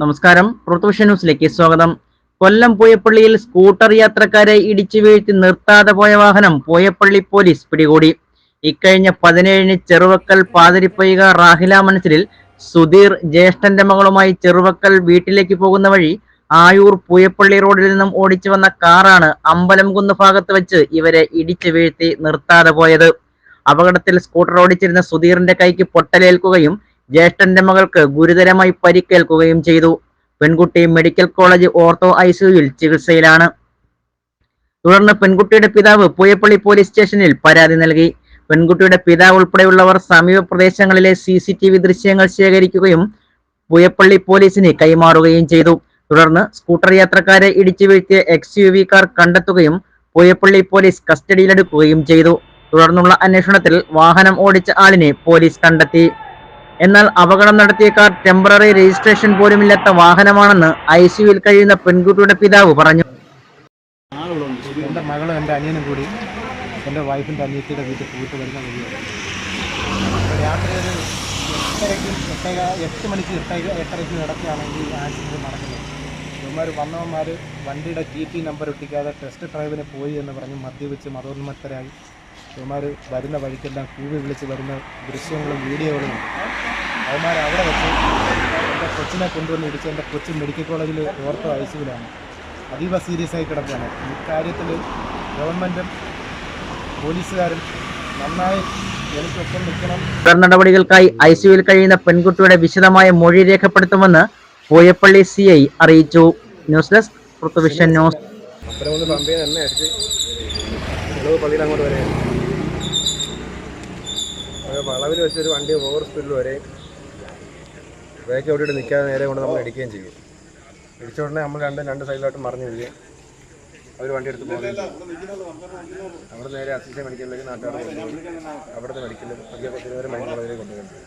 നമസ്കാരം. പൃഥ്വിഷ ന്യൂസിലേക്ക് സ്വാഗതം. കൊല്ലം പൂയപ്പള്ളിയിൽ സ്കൂട്ടർ യാത്രക്കാരെ ഇടിച്ചു വീഴ്ത്തി നിർത്താതെ പോയ വാഹനം പൂയപ്പള്ളി പോലീസ് പിടികൂടി. ഇക്കഴിഞ്ഞ പതിനേഴിന് ചെറുവക്കൽ പാതിരിപ്പയ്യ റാഹില മനസ്സിലിൽ സുധീർ ജ്യേഷ്ഠന്റെ മകളുമായി ചെറുവക്കൽ വീട്ടിലേക്ക് പോകുന്ന വഴി ആയൂർ പൂയപ്പള്ളി റോഡിൽ നിന്നും ഓടിച്ചു വന്ന കാറാണ് അമ്പലംകുന്ന് ഭാഗത്ത് വെച്ച് ഇവരെ ഇടിച്ചു വീഴ്ത്തി നിർത്താതെ പോയത്. അപകടത്തിൽ സ്കൂട്ടർ ഓടിച്ചിരുന്ന സുധീറിന്റെ കൈക്ക് പൊട്ടലേൽക്കുകയും ജ്യേഷ്ഠന്റെ മകൾക്ക് ഗുരുതരമായി പരിക്കേൽക്കുകയും ചെയ്തു. പെൺകുട്ടി മെഡിക്കൽ കോളേജ് ഓർത്തോ ഐസിയുയിൽ ചികിത്സയിലാണ്. തുടർന്ന് പെൺകുട്ടിയുടെ പിതാവ് പൂയപ്പള്ളി പോലീസ് സ്റ്റേഷനിൽ പരാതി നൽകി. പെൺകുട്ടിയുടെ പിതാവ് ഉൾപ്പെടെയുള്ളവർ സമീപ പ്രദേശങ്ങളിലെ സി സി ടി വി ദൃശ്യങ്ങൾ ശേഖരിക്കുകയും പൂയപ്പള്ളി പോലീസിന് കൈമാറുകയും ചെയ്തു. തുടർന്ന് സ്കൂട്ടർ യാത്രക്കാരെ ഇടിച്ചു വീഴ്ത്തിയ എക്സ് യു വി കാർ കണ്ടെത്തുകയും പൂയപ്പള്ളി പോലീസ് കസ്റ്റഡിയിലെടുക്കുകയും ചെയ്തു. തുടർന്നുള്ള അന്വേഷണത്തിൽ വാഹനം ഓടിച്ച ആളിനെ പോലീസ് കണ്ടെത്തി. എന്നാൽ അപകടം നടത്തിയ കാർ ടെമ്പററി രജിസ്ട്രേഷൻ പോലുമില്ലാത്ത വാഹനമാണെന്ന് ഐ സിയുവിൽ കഴിയുന്ന പെൺകുട്ടിയുടെ പിതാവ് പറഞ്ഞു. എന്റെ മകളും അനിയനും കൂടി എന്റെ വൈഫിന്റെ അനിയത്തിയുടെ വീട്ടിൽ പോയിട്ട് വരുന്ന വഴിയാണ്. രാത്രി ഒരു എട്ടരയ്ക്കും എട്ടര എട്ട് മണിക്ക് എട്ടര എട്ടരയ്ക്കും ഇടയ്ക്കാണെങ്കിൽ ഈ ആക്സിഡന്റ് നടക്കുന്നത് ഇവന്മാർ വന്നവന്മാർ വണ്ടിയുടെ ടി ടി നമ്പർ ഒട്ടിക്കാതെ ടെസ്റ്റ് ഡ്രൈവിന് പോയി എന്ന് പറഞ്ഞ് മദ്യപിച്ച് മതോന്മത്തരായി. ഇവന്മാർ വരുന്ന വഴിക്കെല്ലാം കൂവി വിളിച്ച് വരുന്ന ദൃശ്യങ്ങളും വീഡിയോകളും അവന്മാർ അവിടെ വെച്ച് എന്റെ കൊച്ചിനെ കൊണ്ടുവന്ന് ഇടിച്ച് എന്റെ കൊച്ചി മെഡിക്കൽ കോളേജിൽ ഓർത്തോ ഐ സിയിലാണ് അതീവ സീരിയസ് ആയി കിടക്കുകയാണ് ഈ കാര്യത്തിൽ ഗവൺമെന്റും പോലീസുകാരും നന്നായി എനിക്കൊപ്പം നിൽക്കണം. തുടർ നടപടികൾക്കായി ഐ സിയുവിൽ കഴിയുന്ന പെൺകുട്ടിയുടെ വിശദമായ മൊഴി രേഖപ്പെടുത്തുമെന്ന് പോയപ്പള്ളി സി ഐ അറിയിച്ചു. News desk പൃഥ്വിഷൻ news. അപ്പുറം പമ്പയിൽ തന്നെ അടിച്ച് പള്ളിയിൽ അങ്ങോട്ട് വരെ വളവിൽ വെച്ചൊരു വണ്ടി ഓവർ സ്പീഡിൽ വരെ ബ്രേക്ക് ഓടിയിട്ട് നിൽക്കാതെ നേരെ കൊണ്ട് നമ്മൾ ഇടിക്കുകയും ചെയ്യും. ഇടിച്ച ഉടനെ നമ്മൾ രണ്ടും രണ്ട് സൈഡിലോട്ട് മറിഞ്ഞു വീഴുകയും അവർ വണ്ടി എടുത്ത് പോകുകയും അവിടെ നേരെ അസിസ്റ്റൻ മെഡിക്കലിലേക്ക് നാട്ടുകാർ അവിടുത്തെ മെഡിക്കലിൽ പുതിയ പത്തിരുവരെ മൈൻഡ് കോളേജിലേക്ക് കൊണ്ടുപോയി